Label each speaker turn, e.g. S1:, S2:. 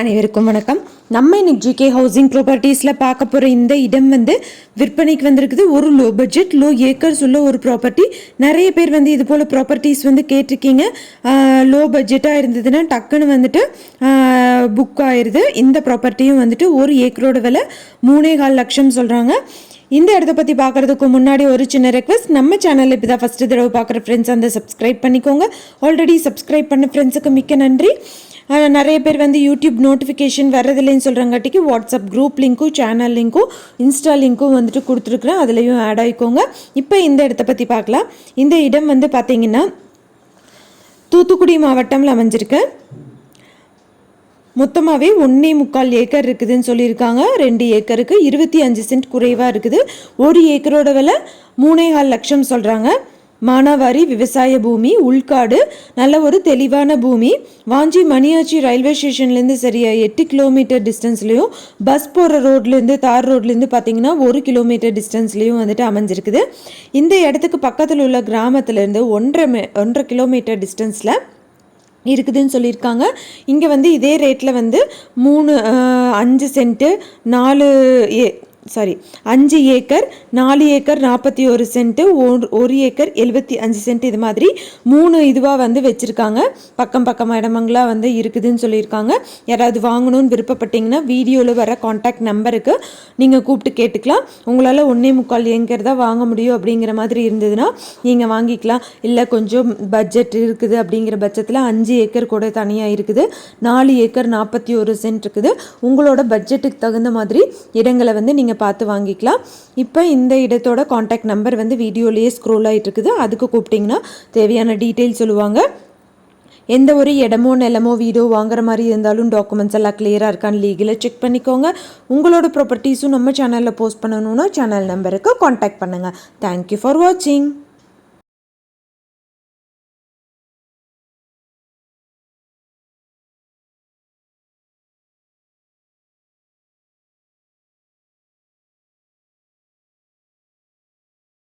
S1: அனைவருக்கும் வணக்கம். நம்ம இன்னைக்கு ஜிகே ஹவுசிங் ப்ராப்பர்ட்டிஸில் பார்க்க போகிற இந்த இடம் வந்து விற்பனைக்கு வந்திருக்குது. ஒரு லோ பட்ஜெட் லோ ஏக்கர்ஸ் உள்ள ஒரு ப்ராப்பர்ட்டி நிறைய பேர் வந்து இது போல் ப்ராப்பர்ட்டிஸ் வந்து கேட்டிருக்கீங்க. லோ பட்ஜெட்டாக இருந்ததுன்னா டக்குன்னு வந்துட்டு புக் ஆயிடுது இந்த ப்ராப்பர்ட்டியும் வந்துட்டு ஒரு ஏக்கரோட விலை மூணே கால் லட்சம் சொல்கிறாங்க இந்த இடத்த பற்றி பார்க்குறதுக்கு முன்னாடி ஒரு சின்ன ரெக்வஸ்ட் நம்ம சேனலில் இப்போ தான் ஃபஸ்ட்டு தடவை பார்க்குற ஃப்ரெண்ட்ஸ் அந்த சப்ஸ்கிரைப் பண்ணிக்கோங்க. ஆல்ரெடி சப்ஸ்கிரைப் பண்ண ஃப்ரெண்ட்ஸுக்கு மிக்க நன்றி. நிறைய பேர் வந்து யூடியூப் நோட்டிஃபிகேஷன் வர்றதில்லைன்னு சொல்கிறங்காட்டிக்கு வாட்ஸ்அப் குரூப் லிங்க்கும் சேனல் லிங்க்கும் இன்ஸ்டா லிங்க்கும் வந்துட்டு கொடுத்துருக்குறேன். அதுலேயும் ஆட் ஆகிக்கோங்க இப்போ இந்த இடத்த பற்றி பார்க்கலாம். இந்த இடம் வந்து பார்த்தீங்கன்னா தூத்துக்குடி மாவட்டம்ல அமைஞ்சிருக்கு. மொத்தமாகவே ஒன்றே முக்கால் ஏக்கர் இருக்குதுன்னு சொல்லியிருக்காங்க. ரெண்டு ஏக்கருக்கு இருபத்தி அஞ்சு சென்ட் குறைவாக இருக்குது. ஒரு ஏக்கரோட விலை மூணே கால் லட்சம் சொல்கிறாங்க மானாவாரி விவசாய பூமி உள்காடு நல்ல ஒரு தெளிவான பூமி. வாஞ்சி மணியாச்சி ரயில்வே ஸ்டேஷன்லேருந்து சரியாக எட்டு கிலோமீட்டர் டிஸ்டன்ஸ்லேயும் பஸ் போகிற ரோட்லேருந்து தார் ரோட்லேருந்து பார்த்தீங்கன்னா ஒரு கிலோமீட்டர் டிஸ்டன்ஸ்லேயும் வந்துட்டு அமைஞ்சிருக்குது. இந்த இடத்துக்கு பக்கத்தில் உள்ள கிராமத்துலேருந்து ஒன்றரை மே- ஒன்றரை கிலோமீட்டர் டிஸ்டன்ஸில் இருக்குதுன்னு சொல்லியிருக்காங்க. இங்கே வந்து இதே ரேட்டில் வந்து மூணு அஞ்சு சென்ட்டு நாலு ஏ சாரி அஞ்சு ஏக்கர் நாலு ஏக்கர் நாற்பத்தி ஒரு சென்ட்டு ஒரு ஒரு ஏக்கர் எழுபத்தி அஞ்சு சென்ட் இது மாதிரி மூணு இதுவாக வந்து வச்சுருக்காங்க. பக்கம் பக்கம் இடமங்களாக வந்து இருக்குதுன்னு சொல்லியிருக்காங்க. யாராவது வாங்கணும்னு விருப்பப்பட்டீங்கன்னா வீடியோவில் வர காண்டாக்ட் நம்பருக்கு நீங்கள் கூப்பிட்டு கேட்டுக்கலாம். உங்களால் ஒன்றே முக்கால் ஏங்கர் தான் வாங்க முடியும் அப்படிங்கிற மாதிரி இருந்ததுன்னா நீங்கள் வாங்கிக்கலாம். இல்லை கொஞ்சம் பட்ஜெட் இருக்குது அப்படிங்கிற பட்சத்தில் அஞ்சு ஏக்கர் கூட தனியாக இருக்குது. நாலு ஏக்கர் நாற்பத்தி ஒரு சென்ட் இருக்குது. உங்களோட பட்ஜெட்டுக்கு தகுந்த மாதிரி இடங்களை வந்து நீங்கள் பார்த்து வாங்கிக்கலாம். இப்போ இந்த இடத்தோட காண்டாக்ட் நம்பர் வந்து வீடியோலேயே ஸ்க்ரோல் ஆகிட்டு இருக்குது அதுக்கு கூப்பிட்டிங்கன்னா தேவையான டீட்டெயில் சொல்லுவாங்க. எந்த ஒரு இடமோ நிலமோ வீடோ வாங்குற மாதிரி இருந்தாலும் டாக்குமெண்ட்ஸ் எல்லாம் கிளியராக இருக்கான்னு லீகலாக செக் பண்ணிக்கோங்க. உங்களோட ப்ராப்பர்ட்டிஸும் நம்ம சேனலில் போஸ்ட் பண்ணணும்னா சேனல் நம்பருக்கு காண்டாக்ட் பண்ணுங்கள் தேங்க்யூ ஃபார் வாட்சிங்